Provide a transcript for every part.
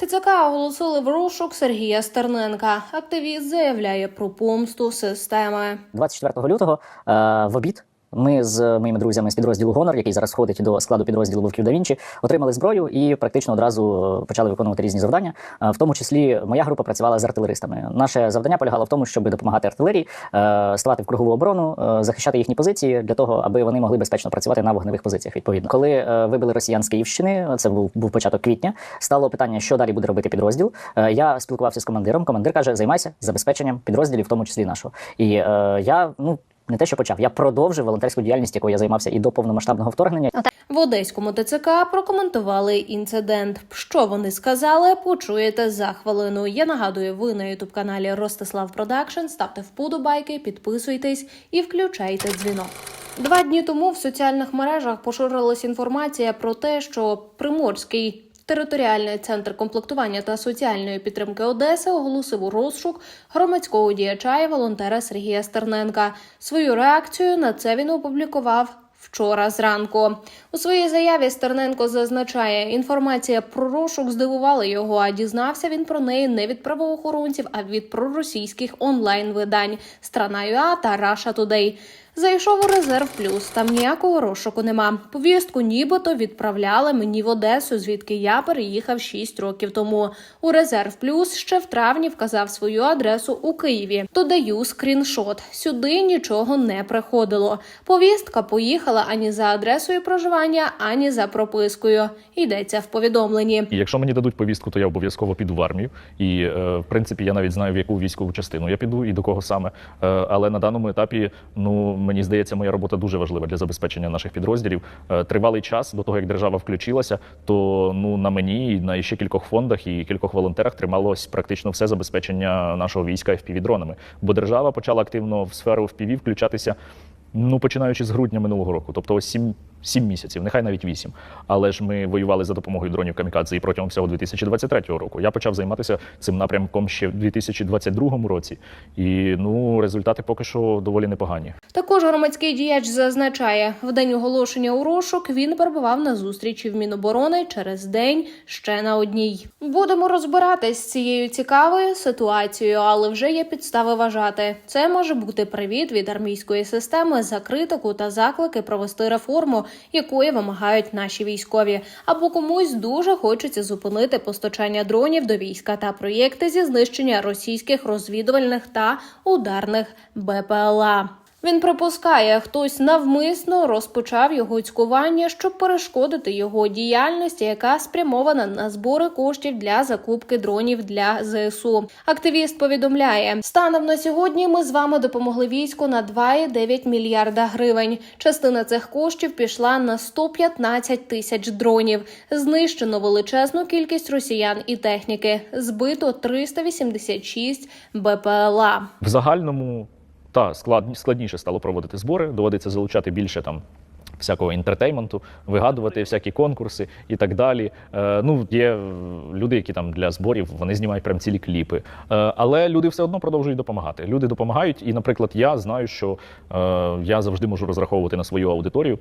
ТЦК оголосили в розшук Сергія Стерненка. Активіст заявляє про помсту системи. 24 лютого е, в обід. Ми з моїми друзями з підрозділу Гонор, який зараз входить до складу підрозділу Вовків да Вінчі, отримали зброю і практично одразу е, почали виконувати різні завдання. Е, В тому числі моя група працювала з артилеристами. Наше завдання полягало в тому, щоб допомагати артилерії, е, ставати в кругову оборону, е, захищати їхні позиції для того, аби вони могли безпечно працювати на вогневих позиціях. Відповідно, коли е, вибили росіян з Київщини, це був, був початок квітня. Стало питання, що далі буде робити підрозділ. Е, Я спілкувався з командиром. Командир каже: займайся забезпеченням підрозділів, в тому числі нашого. І е, я ну. Не те, що почав, я продовжив волонтерську діяльність, якою я займався і до повномасштабного вторгнення. В Одеському ТЦК прокоментували інцидент. Що вони сказали, почуєте за хвилину. Я нагадую, ви на ютуб каналі Ростислав Продакшн. Ставте вподобайки, підписуйтесь і включайте дзвінок. Два дні тому в соціальних мережах поширилась інформація про те, що Приморський територіальний центр комплектування та соціальної підтримки Одеси оголосив у розшук громадського діяча і волонтера Сергія Стерненка. Свою реакцію на це він опублікував. Вчора зранку у своїй заяві Стерненко зазначає, інформація про розшук здивувала його, а дізнався він про неї не від правоохоронців, а від проросійських онлайн-видань Страна.ua та Russia Today. Зайшов у резерв плюс. Там ніякого розшуку нема. Повістку нібито відправляли мені в Одесу, звідки я переїхав 6 років тому. У резерв плюс ще в травні вказав свою адресу у Києві. Додаю скріншот. Сюди нічого не приходило. Повістка поїхала ані за адресою проживання, ані за пропискою. Йдеться в повідомленні. Якщо мені дадуть повістку, то я обов'язково піду в армію. І е, в принципі я навіть знаю, в яку військову частину я піду і до кого саме. Е, але на даному етапі, ну мені здається, моя робота дуже важлива для забезпечення наших підрозділів. Е, тривалий час до того, як держава включилася, то ну на мені і на ще кількох фондах і кількох волонтерах трималось практично все забезпечення нашого війська FPV-дронами. Бо держава почала активно в сферу FPV включатися. Ну, починаючи з грудня минулого року, тобто ось сім, сім місяців, нехай навіть вісім. Але ж ми воювали за допомогою дронів камікадзе протягом всього 2023 року. Я почав займатися цим напрямком ще в 2022 році. І ну, результати поки що доволі непогані. Також громадський діяч зазначає, в день оголошення у розшук він перебував на зустрічі в Міноборони через день ще на одній. Будемо розбиратись з цією цікавою ситуацією, але вже є підстави вважати. Це може бути привіт від армійської системи за критику та заклики провести реформу, якої вимагають наші військові. Або комусь дуже хочеться зупинити постачання дронів до війська та проєкти зі знищення російських розвідувальних та ударних БПЛА. Він припускає, хтось навмисно розпочав його цькування, щоб перешкодити його діяльності, яка спрямована на збори коштів для закупки дронів для ЗСУ. Активіст повідомляє, станом на сьогодні ми з вами допомогли війську на 2,9 мільярда гривень. Частина цих коштів пішла на 115 тисяч дронів. Знищено величезну кількість росіян і техніки. Збито 386 БПЛА. В загальному та склад, складніше стало проводити збори, доводиться залучати більше там. Всякого інтертейменту, вигадувати всякі конкурси і так далі. Е, ну, є люди, які там для зборів вони знімають прям цілі кліпи. Е, але люди все одно продовжують допомагати. Люди допомагають, і, наприклад, я знаю, що е, я завжди можу розраховувати на свою аудиторію.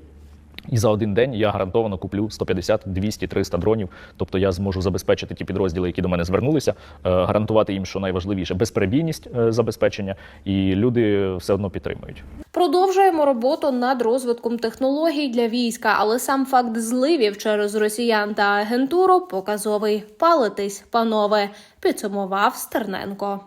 І за один день я гарантовано куплю 150, 200, 300 дронів. Тобто я зможу забезпечити ті підрозділи, які до мене звернулися, е, гарантувати їм, що найважливіше безперебійність е, забезпечення, і люди все одно підтримують. Продовжуємо роботу над розвитком технологій для війська, але сам факт зливів через росіян та агентуру показовий. Палитись, панове, підсумував Стерненко.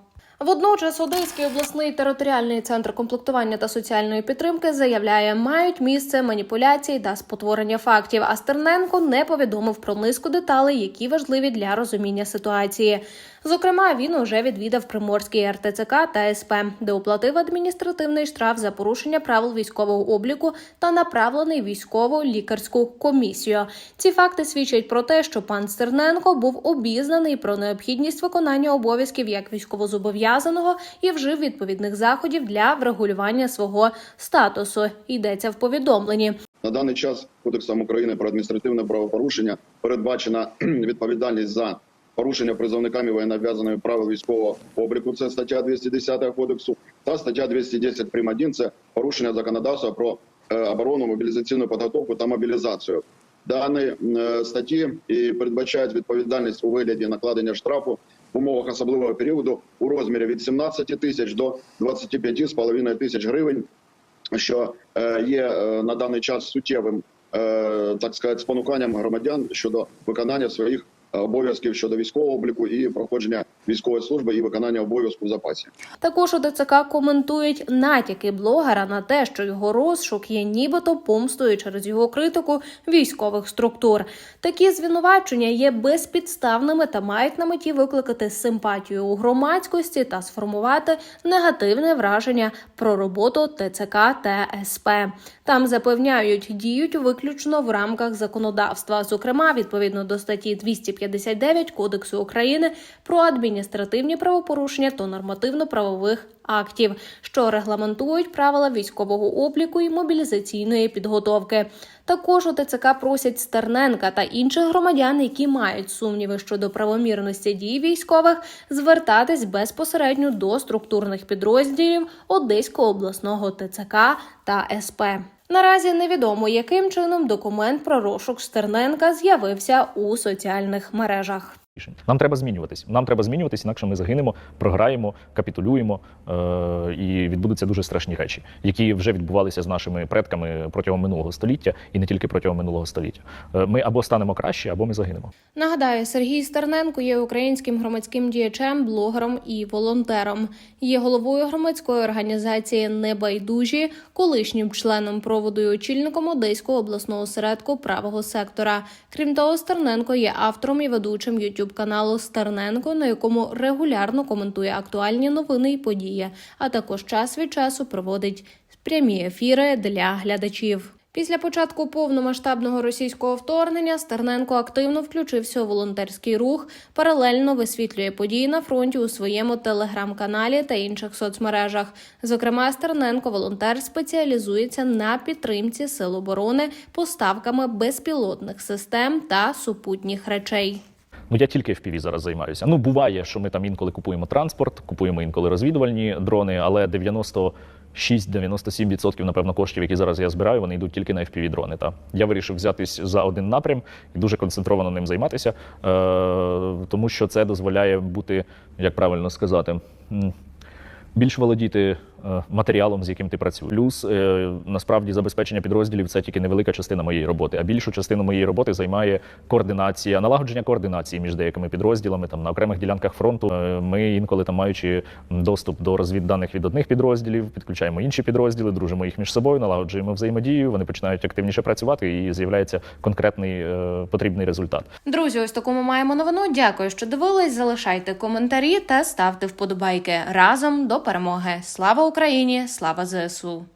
Водночас Одеський обласний територіальний центр комплектування та соціальної підтримки заявляє, мають місце маніпуляції та спотворення фактів. А Стерненко не повідомив про низку деталей, які важливі для розуміння ситуації. Зокрема, він уже відвідав Приморський РТЦК та СП, де оплатив адміністративний штраф за порушення правил військового обліку та направлений військову лікарську комісію. Ці факти свідчать про те, що пан Стерненко був обізнаний про необхідність виконання обов'язків як військовозобов'язаного і вжив відповідних заходів для врегулювання свого статусу. Йдеться в повідомленні. На даний час Кодексом України про адміністративне правопорушення передбачена відповідальність за порушення призовниками воєннообв'язаної правил військового обліку. Це стаття 210 кодексу та стаття 210 прим. 1 – це порушення законодавства про е, оборону, мобілізаційну підготовку та мобілізацію. даної е, статті і передбачають відповідальність у вигляді накладення штрафу в умовах особливого періоду у розмірі від 17 тисяч до 25,5 тисяч гривень, що е, є на даний час суттєвим, так сказати, спонуканням громадян щодо виконання своїх обов'язків щодо військового обліку і проходження військової служби і виконання обов'язку в запасі. Також у ДЦК коментують натяки блогера на те, що його розшук є нібито помстою через його критику військових структур. Такі звинувачення є безпідставними та мають на меті викликати симпатію у громадськості та сформувати негативне враження про роботу ТЦК та СП. Там запевняють, діють виключно в рамках законодавства, зокрема відповідно до статті 259 Кодексу України про адміністративні правопорушення та нормативно-правових актів, що регламентують правила військового обліку і мобілізаційної підготовки. Також у ТЦК просять Стерненка та інших громадян, які мають сумніви щодо правомірності дій військових, звертатись безпосередньо до структурних підрозділів Одеського обласного ТЦК та СП. Наразі невідомо, яким чином документ про розшук Стерненка з'явився у соціальних мережах. Нам треба змінюватись. Нам треба змінюватись, інакше ми загинемо, програємо, капітулюємо, е- і відбудуться дуже страшні речі, які вже відбувалися з нашими предками протягом минулого століття, і не тільки протягом минулого століття. Е, Ми або станемо краще, або ми загинемо. Нагадаю, Сергій Стерненко є українським громадським діячем, блогером і волонтером. Є головою громадської організації Небайдужі, колишнім членом проводу і очільником Одеського обласного осередку правого сектора. Крім того, Стерненко є автором і ведучим youtube каналу Стерненко, на якому регулярно коментує актуальні новини і події, а також час від часу проводить прямі ефіри для глядачів. Після початку повномасштабного російського вторгнення Стерненко активно включився у волонтерський рух, паралельно висвітлює події на фронті у своєму телеграм-каналі та інших соцмережах. Зокрема, Стерненко, волонтер, спеціалізується на підтримці сил оборони поставками безпілотних систем та супутніх речей. Ну я тільки FPV зараз займаюся. Ну буває, що ми там інколи купуємо транспорт, купуємо інколи розвідувальні дрони, але 96-97% напевно коштів, які зараз я збираю, вони йдуть тільки на FPV дрони. Та я вирішив взятись за один напрям і дуже концентровано ним займатися, е- тому що це дозволяє бути, як правильно сказати. Більш володіти матеріалом, з яким ти працюєш. Плюс е, насправді забезпечення підрозділів це тільки невелика частина моєї роботи. А більшу частину моєї роботи займає координація, налагодження координації між деякими підрозділами. Там на окремих ділянках фронту е, ми інколи там маючи доступ до розвідданих від одних підрозділів, підключаємо інші підрозділи, дружимо їх між собою, налагоджуємо взаємодію. Вони починають активніше працювати і з'являється конкретний е, потрібний результат. Друзі, ось таку ми маємо новину. Дякую, що дивились. Залишайте коментарі та ставте вподобайки разом до перемоги. Слава Україні! Слава ЗСУ!